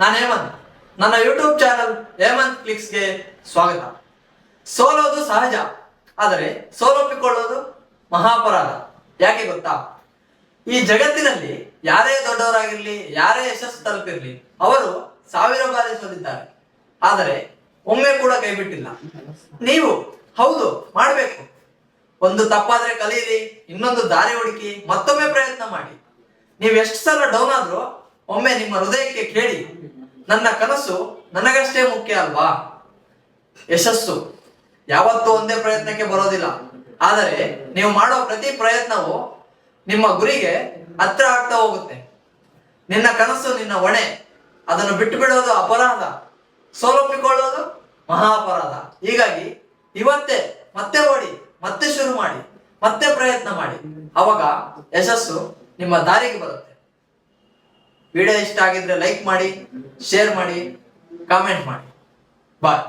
ನಾನು ಹೇಮಂತ್. ನನ್ನ YouTube channel Hemant ಕ್ಲಿಕ್ಸ್ಗೆ ಸ್ವಾಗತ. ಸೋಲೋದು ಸಹಜ, ಆದರೆ ಸೋಲೊಪ್ಪಿಕೊಳ್ಳೋದು ಮಹಾಪರಾಧ. ಯಾಕೆ ಗೊತ್ತಾ? ಈ ಜಗತ್ತಿನಲ್ಲಿ ಯಾರೇ ದೊಡ್ಡವರಾಗಿರ್ಲಿ, ಯಾರೇ ಯಶಸ್ಸು ತಲುಪಿರ್ಲಿ, ಅವರು ಸಾವಿರ ಬಾರಿ ಸೋಲಿದ್ದಾರೆ. ಆದರೆ ಒಮ್ಮೆ ಕೂಡ ಕೈಬಿಟ್ಟಿಲ್ಲ. ನೀವು ಹೌದು, ಮಾಡಬೇಕು. ಒಂದು ತಪ್ಪಾದ್ರೆ ಕಲಿಯಿರಿ ಇನ್ನೊಂದು ದಾರಿ ಹುಡುಕಿ ಮತ್ತೊಮ್ಮೆ ಪ್ರಯತ್ನ ಮಾಡಿ. ನೀವು ಎಷ್ಟು ಸಲ ಡೌನ್ ಆದ್ರೂ ಒಮ್ಮೆ ನಿಮ್ಮ ಹೃದಯಕ್ಕೆ ಕೇಳಿ, ನನ್ನ ಕನಸು ನನಗಷ್ಟೇ ಮುಖ್ಯ ಅಲ್ವಾ? ಯಶಸ್ಸು ಯಾವತ್ತೂ ಒಂದೇ ಪ್ರಯತ್ನಕ್ಕೆ ಬರೋದಿಲ್ಲ. ಆದರೆ ನೀವು ಮಾಡೋ ಪ್ರತಿ ಪ್ರಯತ್ನವು ನಿಮ್ಮ ಗುರಿಗೆ ಹತ್ರ ಆಗ್ತಾ ಹೋಗುತ್ತೆ. ನಿನ್ನ ಕನಸು, ನಿನ್ನ ಹೊಣೆ, ಅದನ್ನು ಬಿಟ್ಟು ಬಿಡೋದು ಅಪರಾಧ, ಸೋಲೊಪ್ಪಿಕೊಳ್ಳೋದು ಮಹಾ ಅಪರಾಧ. ಹೀಗಾಗಿ ಇವತ್ತೇ ಮತ್ತೆ ಓಡಿ, ಮತ್ತೆ ಶುರು ಮಾಡಿ, ಮತ್ತೆ ಪ್ರಯತ್ನ ಮಾಡಿ. ಅವಾಗ ಯಶಸ್ಸು ನಿಮ್ಮ ದಾರಿಗೆ ಬರುತ್ತೆ. ವಿಡಿಯೋ ಇಷ್ಟ ಆಗಿದ್ರೆ ಲೈಕ್ ಮಾಡಿ ಶೇರ್ ಮಾಡಿ ಕಾಮೆಂಟ್ ಮಾಡಿ. ಬಾಯ್